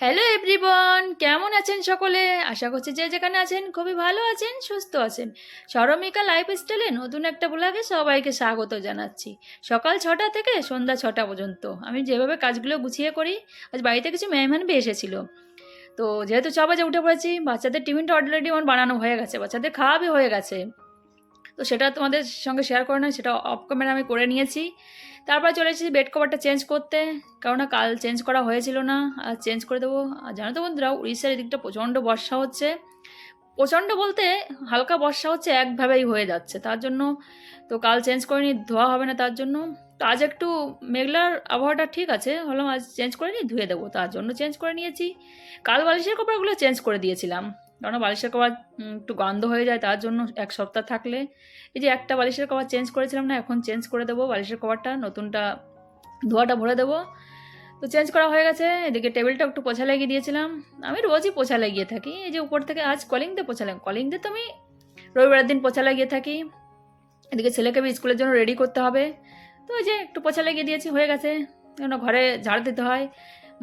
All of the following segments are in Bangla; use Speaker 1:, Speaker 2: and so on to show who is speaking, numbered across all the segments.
Speaker 1: হ্যালো এভরিবন কেমন আছেন সকলে? আশা করছি যে যেখানে আছেন খুবই ভালো আছেন, সুস্থ আছেন। সরমিকা লাইফস্টাইলে নতুন একটা ব্লগে সবাইকে স্বাগত জানাচ্ছি। সকাল ছটা থেকে সন্ধ্যা ছটা পর্যন্ত। আমি যেভাবে কাজগুলো গুছিয়ে করি, আজ বাড়িতে কিছু মেহমান বি এসেছিল। তো যেহেতু ছ বাজে উঠে পড়েছি, বাচ্চাদের টিফিনটা অলরেডি আমার বানানো হয়ে গেছে, বাচ্চাদের খাওয়াবি হয়ে গেছে। তো সেটা তোমাদের সঙ্গে শেয়ার করে নয়, সেটা অফ ক্যামেরা আমি করে নিয়েছি। তারপর চলে এসেছি বেড কভারটা চেঞ্জ করতে। কেননা কাল চেঞ্জ করা হয়েছিল না, আর চেঞ্জ করে দেবো। আর জানো তো বন্ধুরা, উড়িষ্যার এদিকটা প্রচণ্ড বর্ষা হচ্ছে। প্রচণ্ড বলতে হালকা বর্ষা হচ্ছে একভাবেই হয়ে যাচ্ছে, তার জন্য তো কাল চেঞ্জ করে নি ধোয়া হবে না তার জন্য। তো আজ একটু মেঘলার আবহাওয়াটা ঠিক আছে হলাম আজ চেঞ্জ করে নিই ধুয়ে দেবো, তার জন্য চেঞ্জ করে নিয়েছি। কাল বালিশের কপড়াগুলো চেঞ্জ করে দিয়েছিলাম। কারণ বালিশের কভার একটু গন্ধ হয়ে যায়, তার জন্য এক সপ্তাহ থাকলে। এই যে একটা বালিশের কভার চেঞ্জ করেছিলাম না, এখন চেঞ্জ করে দেবো বালিশের কভারটা, নতুনটা ধোয়াটা ভরে দেবো। তো চেঞ্জ করা হয়ে গেছে, এদিকে টেবিলটা একটু পোছা লাগিয়ে দিয়েছিলাম। আমি রোজই পোছা লাগিয়ে থাকি, এই যে উপর থেকে আজ কলিং দিয়ে পোছা লাগে, কলিং দিয়ে তো আমি রবিবারের দিন পোছা লাগিয়ে থাকি। এদিকে ছেলেকে আমি স্কুলের জন্য রেডি করতে হবে। তো ওই যে একটু পোছা লাগিয়ে দিয়েছি, হয়ে গেছে। কেন ঘরে ঝাড় দিতে হয়,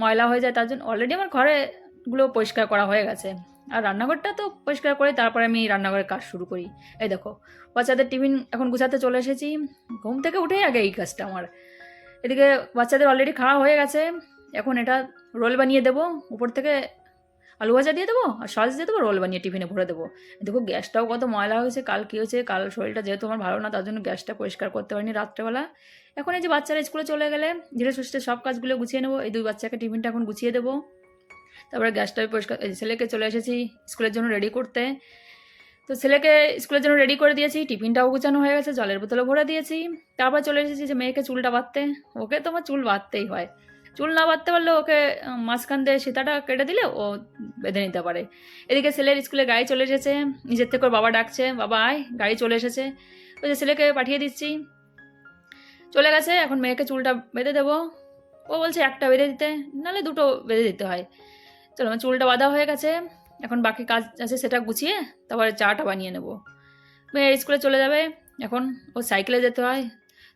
Speaker 1: ময়লা হয়ে যায়, তার জন্য অলরেডি আমার ঘরেগুলো পরিষ্কার করা হয়ে গেছে। আর রান্নাঘরটা তো পরিষ্কার করে তারপরে আমি রান্নাঘরের কাজ শুরু করি। এই দেখো, বাচ্চাদের টিফিন এখন গুছাতে চলে এসেছি। ঘুম থেকে উঠেই আগে এই কাজটা আমার। এদিকে বাচ্চাদের অলরেডি খাওয়া হয়ে গেছে। এখন এটা রোল বানিয়ে দেবো। উপর থেকে আলু ভাজা দিয়ে দেবো আর সস দিয়ে দেবো, রোল বানিয়ে টিফিনে ভরে দেবো। দেখো, গ্যাসটাও কত ময়লা হয়েছে, কাল কী হয়েছে, কাল শরীরটা যেহেতু আমার ভালো না, তার জন্য গ্যাসটা পরিষ্কার করতে পারিনি রাত্রেবেলা। এখন এই যে বাচ্চারা স্কুলে চলে গেলে, ধীরে সুস্থে সব কাজগুলো গুছিয়ে নেব। এই দুই বাচ্চাকে টিফিনটা এখন গুছিয়ে দেবো। তারপরে গ্যাসটা পরিষ্কার ছেলেকে চলে এসেছি স্কুলের জন্য রেডি করতে। তো ছেলেকে স্কুলের জন্য রেডি করে দিয়েছি, টিফিনটাও গুছানো হয়ে গেছে, জলের বোতলে ভরে দিয়েছি। তারপর চলে এসেছি যে মেয়েকে চুলটা বাঁধতে। ওকে তো আমার চুল বাঁধতেই হয়। চুল না বাঁধতে পারলে ওকে মাঝখান দিয়ে সীতাটা কেটে দিলে ও বেঁধে নিতে পারে। এদিকে ছেলের স্কুলে গাড়ি চলে এসেছে, নিজের থেকে ওর বাবা ডাকছে, বাবা আয়, গাড়ি চলে এসেছে। ওই যে ছেলেকে পাঠিয়ে দিচ্ছি। চলে গেছে, এখন মেয়েকে চুলটা বেঁধে দেবো। ও বলছে একটা বেঁধে দিতে, নাহলে দুটো বেঁধে দিতে হয়। চলো, আমার চুলটা বাঁধা হয়ে গেছে। এখন বাকি কাজ আছে সেটা গুছিয়ে তারপরে চাটা বানিয়ে নেব। মেয়ে স্কুলে চলে যাবে, এখন ও সাইকেলে যেতে হয়।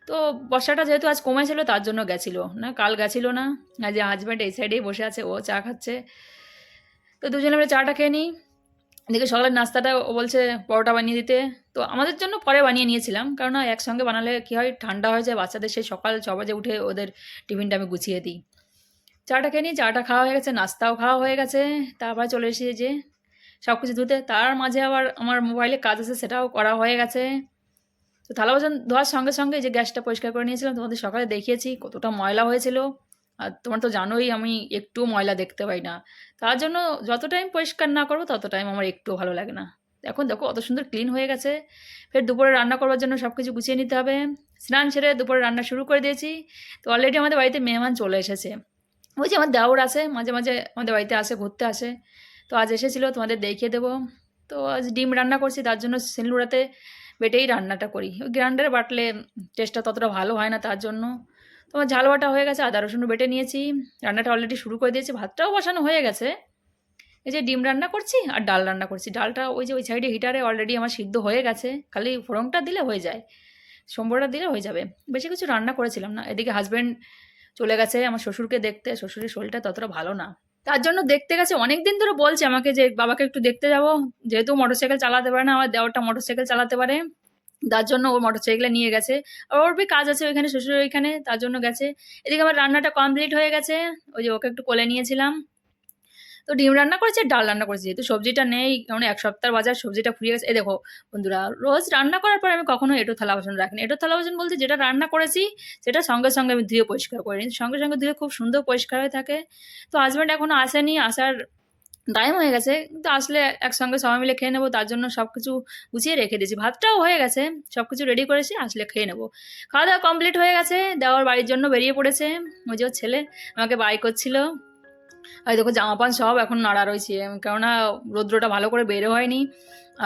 Speaker 1: তো বর্ষাটা যেহেতু আজ কমেছিল, তার জন্য গেছিল না, কাল গেছিল না। আজ হাজব্যান্ড এই সাইডেই বসে আছে, ও চা খাচ্ছে। তো দুজনে মিলে চাটা খেয়ে নিই। এদিকে সকালের নাস্তাটা, ও বলছে পরোটা বানিয়ে দিতে। তো আমাদের জন্য পরে বানিয়ে নিয়েছিলাম কারণ একসঙ্গে বানালে কী হয়, ঠান্ডা হয়ে যায়, বাচ্চাদের সেই সকাল ছ বাজে উঠে ওদের টিফিনটা আমি গুছিয়ে দিই। চাটা খেয়ে নিই চাটা খাওয়া হয়ে গেছে, নাস্তাও খাওয়া হয়ে গেছে, তারপর চলে এসেছি যে সব কিছু ধুতে, তার মাঝে আবার আমার মোবাইলে কাজ আছে, সেটাও করা হয়ে গেছে। তো থালা বাসন ধোয়ার সঙ্গে সঙ্গে যে গ্যাসটা পরিষ্কার করে নিয়েছিলাম, তোমাদের সকালে দেখিয়েছি কতটা ময়লা হয়েছিল। আর তোমার তো জানোই আমি একটু ময়লা দেখতে পাই না। তার জন্য যত টাইম পরিষ্কার না করব তত টাইম আমার একটুও ভালো লাগে না। এখন দেখো অত সুন্দর ক্লিন হয়ে গেছে। ফের দুপুরে রান্না করবার জন্য সব কিছু গুছিয়ে নিতে হবে। স্নান সেরে দুপুরে রান্না শুরু করে দিয়েছি। তো অলরেডি আমাদের বাড়িতে মেহমান চলে এসেছে। যে আমার দেওর আসে মাঝে মাঝে আমাদের বাড়িতে আসে, ঘুরতে আসে। তো আজ এসেছিল, তোমাদের দেখিয়ে দেবো। তো আজ ডিম রান্না করছি, তার জন্য সিলুড়াতে বেটেই রান্নাটা করি। ওই গ্রাইন্ডারে বাটলে টেস্টটা ততটা ভালো হয় না তার জন্য। তোমার ঝাল বাটা হয়ে গেছে, আদা রসুন বেটে নিয়েছি। রান্নাটা অলরেডি শুরু করে দিয়েছি, ভাতটাও বসানো হয়ে গেছে। এই যে ডিম রান্না করছি আর ডাল রান্না করছি। ডালটা ওই যে ওই সাইডে হিটারে অলরেডি আমার সিদ্ধ হয়ে গেছে। খালি ফোড়নটা দিলে হয়ে যায়, সম্বরটা দিলে হয়ে যাবে। বেশি কিছু রান্না করেছিলাম না। এদিকে হাজব্যান্ড চলে গেছে আমার শ্বশুরকে দেখতে, শ্বশুরের শরীরটা ততটা ভালো না। তার জন্য দেখতে গেছে অনেক দিন ধরে বলছে আমাকে যে, বাবাকে একটু দেখতে যাব। যেহেতু মোটরসাইকেল চালাতে পারে না, আমার দেওয়ারটা মোটরসাইকেল চালাতে পারে। তার জন্য ওর মোটরসাইকেলে নিয়ে গেছে। আর ওর কাজ আছে ওইখানে শ্বশুর ওইখানে, তার জন্য গেছে। এদিকে আমার রান্নাটা কমপ্লিট হয়ে গেছে। ওই যে ওকে একটু কোলে নিয়েছিলাম। তো ডিম রান্না করেছি, আর ডাল রান্না করেছি। যেহেতু সবজিটা নেই, কারণ এক সপ্তাহ বাজার, সবজিটা ফুরিয়ে গেছে। এ দেখো বন্ধুরা, রোজ রান্না করার পর আমি কখনো এটো থালা বাসন রাখিনি। এটো থালা বাসন বলতে যেটা রান্না করেছি, সেটা সঙ্গে সঙ্গে আমি ধুয়ে পরিষ্কার করে নিই সঙ্গে সঙ্গে ধুয়ে খুব সুন্দর পরিষ্কার হয়ে থাকে। তো হাজব্যান্ড এখনও আসেনি, আসার টাইম হয়ে গেছে। কিন্তু আসলে একসঙ্গে সবাই মিলে খেয়ে নেব, তার জন্য সব কিছু গুছিয়ে রেখে দিয়েছি। ভাতটাও হয়ে গেছে সব কিছু রেডি করেছি, আসলে খেয়ে নেব। খাওয়া দাওয়া কমপ্লিট হয়ে গেছে, দেওয়ার বাড়ির জন্য বেরিয়ে পড়েছে। ওই যে ছেলে আমাকে বাই করছিল। আর দেখো জামা প্যান্ট সব এখন নাড়া রয়েছে, কেননা রৌদ্রটা ভালো করে বেরো হয়নি,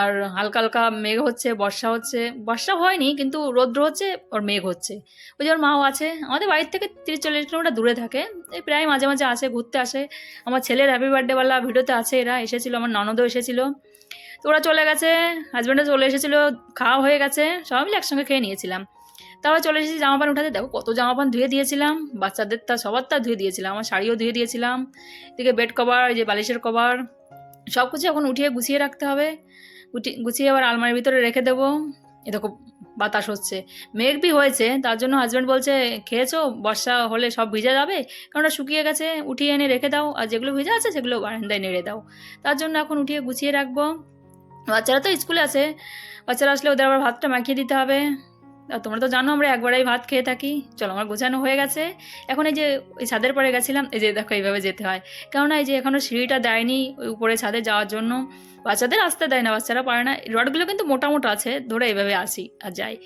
Speaker 1: আর হালকা হালকা মেঘ হচ্ছে, বর্ষা হচ্ছে, বর্ষা হয়নি কিন্তু রৌদ্র হচ্ছে ওর মেঘ হচ্ছে। ওই যে ওর মাও আছে, আমাদের বাড়ির থেকে তিরিশ চল্লিশ কিলোমিটার দূরে থাকে, এই প্রায় মাঝে মাঝে আসে, ঘুরতে আসে। আমার ছেলের হ্যাপি বার্থডেওয়ালা ভিডিওতে আছে, এরা এসেছিল, আমার ননদও এসেছিল। তো ওরা চলে গেছে হাজব্যান্ডও চলে এসেছিল, খাওয়া হয়ে গেছে সবাই মিলে একসঙ্গে খেয়ে নিয়েছিলাম। তারপর চলে এসেছি জামা প্যান্ট উঠাতে। দেখো কত জামা প্যান্ট ধুয়ে দিয়েছিলাম। বাচ্চাদের তা সবার তা ধুয়ে দিয়েছিলাম, আমার শাড়িও ধুয়ে দিয়েছিলাম। এদিকে বেড কভার এই যে বালিশের কভার সব কিছু এখন উঠিয়ে গুছিয়ে রাখতে হবে। গুছিয়ে আবার আলমারির ভিতরে রেখে দেবো। এ দেখো বাতাস হচ্ছে। মেঘ বি হয়েছে, তার জন্য হাজব্যান্ড বলছে, খেয়েছো? বর্ষা হলে সব ভিজে যাবে? কারণ শুকিয়ে গেছে। উঠিয়ে এনে রেখে দাও। আর যেগুলো ভিজে আছে, সেগুলো বারান্দায় নেড়ে দাও। তার জন্য এখন উঠিয়ে গুছিয়ে রাখব। বাচ্চারা তো স্কুলে আছে। বাচ্চারা আসলে ওদের আবার ভাতটা মাখিয়ে দিতে হবে। তোমরা তো জানো আমরা একবারেই ভাত খেয়ে থাকি। চলো, আমার গোছানো হয়ে গেছে। এখন এই যে ওই ছাদের পরে গেছিলাম, এই যে দেখো, এইভাবে যেতে হয়। কেননা এই যে এখনও সিঁড়িটা দেয়নি ওই উপরে ছাদে যাওয়ার জন্য। বাচ্চাদের আসতে দেয় না, বাচ্চারা পারে না। রডগুলো কিন্তু মোটা মোটা আছে, ধরে এইভাবে আসি আর যাই।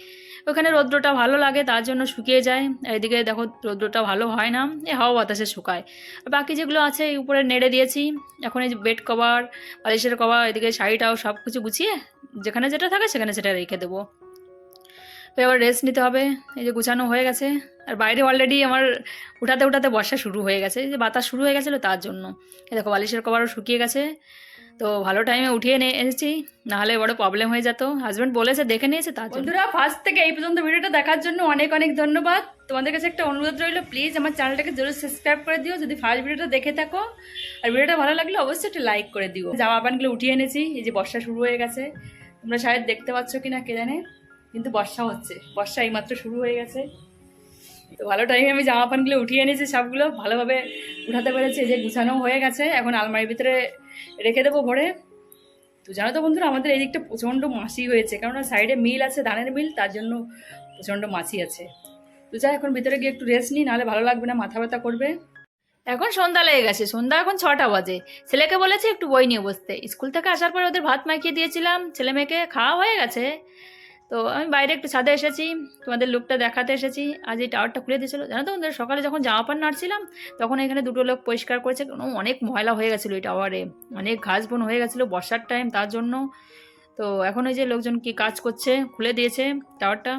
Speaker 1: ওখানে রৌদ্রটা ভালো লাগে, তার জন্য শুকিয়ে যায়। এদিকে দেখো, রৌদ্রটা ভালো হয় না এ হাওয়া বাতাসে শুকায়। আর বাকি যেগুলো আছে, এই উপরে নেড়ে দিয়েছি। এখন এই যে বেড কভার, বালিশের কভার, এদিকে শাড়িটাও সব কিছু গুছিয়ে, যেখানে যেটা থাকে সেখানে সেটা রেখে দেবো। তো এবার রেস্ট নিতে হবে। এই যে গুছানো হয়ে গেছে। আর বাইরে অলরেডি আমার উঠাতে উঠাতে বর্ষা শুরু হয়ে গেছে। যে বাতাস শুরু হয়ে গেছিল তার জন্য। এই দেখো বালিশের কভারও শুকিয়ে গেছে। তো ভালো টাইমে উঠিয়ে নিয়ে এসেছি। নাহলে বড় প্রবলেম হয়ে যেত। হাজব্যান্ড বলেছে দেখে নিয়েছে তার বন্ধুরা ফার্স্ট থেকে এই পর্যন্ত ভিডিওটা দেখার জন্য অনেক অনেক ধন্যবাদ। তোমাদের কাছে একটা অনুরোধ রইল। প্লিজ আমার চ্যানেলটাকে জরুর সাবস্ক্রাইব করে দিও। যদি ফার্স্ট ভিডিওটা দেখে থাকো আর ভিডিওটা ভালো লাগলে, অবশ্যই একটা লাইক করে দিও। জামা প্যান্টগুলো উঠিয়ে এনেছি। এই যে বর্ষা শুরু হয়ে গেছে। তোমরা শায়দ দেখতে পাচ্ছ কি না কে জানে। কিন্তু বর্ষা হচ্ছে। বর্ষা এইমাত্র শুরু হয়ে গেছে। তো ভালো টাইমে আমি জামা প্যান্টগুলো উঠিয়ে এনেছি সবগুলো। ভালোভাবে উঠাতে পেরেছি যে গুছানো হয়ে গেছে। এখন আলমারির ভিতরে রেখে দেবো ভরে। তো জানো তো বন্ধুরা, আমাদের এই দিকটা প্রচণ্ড মাছি হয়েছে। কেননা সাইডে মিল আছে, ধানের মিল, তার জন্য প্রচণ্ড মাছি আছে। তো যাই, এখন ভিতরে গিয়ে একটু রেস্ট নিই, নাহলে ভালো লাগবে না, মাথা ব্যথা করবে। এখন সন্ধ্যা লেগে গেছে। সন্ধ্যা এখন ছটা বাজে। ছেলেকে বলেছি একটু বই নিয়ে বসতে। স্কুল থেকে আসার পর ওদের ভাত মাখিয়ে দিয়েছিলাম। ছেলে মেয়েকে খাওয়া হয়ে গেছে। তো আমি বাইরে একটু ছাদে এসেছি, তোমাদের লুকটা দেখাতে এসেছি। আজ এই টাওয়ারটা খুলে দিয়েছিল। জানো তো সকালে যখন জামা প্যান্ট নাড়ছিলাম, তখন এখানে দুটো লোক পরিষ্কার করেছে। অনেক ময়লা হয়ে গেছিল এই টাওয়ারে অনেক ঘাস বন হয়ে গেছিল বর্ষার টাইম তার জন্য। তো এখন ওই যে লোকজন কি কাজ করছে, খুলে দিয়েছে টাওয়ারটা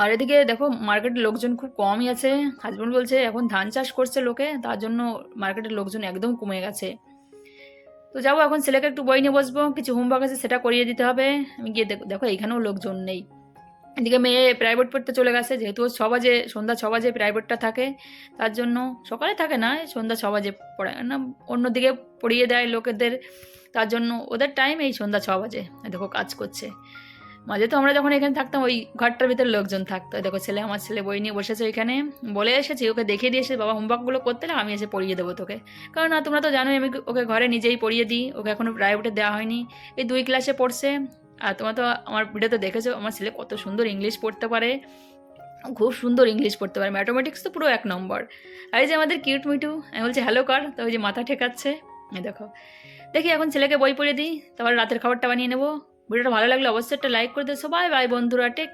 Speaker 1: আর এদিকে দেখো মার্কেটের লোকজন খুব কমই আছে। হাজব্যান্ড বলছে, এখন ধান চাষ করছে লোকে, তার জন্য মার্কেটের লোকজন একদম কমে গেছে। তো যাব এখন, ছেলেকে একটু বই নিয়ে বসবো, কিছু হোমওয়ার্ক আছে, সেটা করিয়ে দিতে হবে। আমি গিয়ে দেখো এখানেও লোকজন নেই। এদিকে মেয়ে প্রাইভেট পড়তে চলে গেছে, যেহেতু ছ বাজে, সন্ধ্যা ছ বাজে প্রাইভেটটা থাকে, তার জন্য সকালে থাকে না সন্ধ্যা ছ বাজে পড়ায় না, অন্যদিকে পড়িয়ে দেয় লোকেদের, তার জন্য ওদের টাইম এই সন্ধ্যা ছ বাজে। দেখো, কাজ করছে। মাঝে তো আমরা যখন এখানে থাকতাম, ওই ঘরটার ভিতরে লোকজন থাকতো। দেখো, ছেলে, আমার ছেলে বই নিয়ে বসেছে ওইখানে বলে এসেছি, ওকে দেখিয়ে দিয়ে এসে বাবা হোমওয়ার্কগুলো করতে না আমি এসে পড়িয়ে দেবো তোকে। কারণ, না, তোমরা তো জানোই, আমি ওকে ঘরে নিজেই পড়িয়ে দিই। ওকে এখনও প্রাইভেটে দেওয়া হয়নি। এই দুই ক্লাসে পড়ছে। আর তোমরা তো আমার ভিডিওতে দেখেছ, আমার ছেলে কত সুন্দর ইংলিশ পড়তে পারে। খুব সুন্দর ইংলিশ পড়তে পারে। ম্যাথমেটিক্স তো পুরো এক নম্বর। আর এই যে আমাদের কিউট মিটু আমি বলছি হ্যালো কর। তো ওই যে মাথা ঠেকাচ্ছে। দেখো। দেখি, এখন ছেলেকে বই পড়িয়ে দিই। তারপর রাতের খাবারটা বানিয়ে নেব। ভিডিওটা ভালো লাগলে অবশ্যই একটা লাইক করে দিও। সবাই বাই বন্ধুরা টেক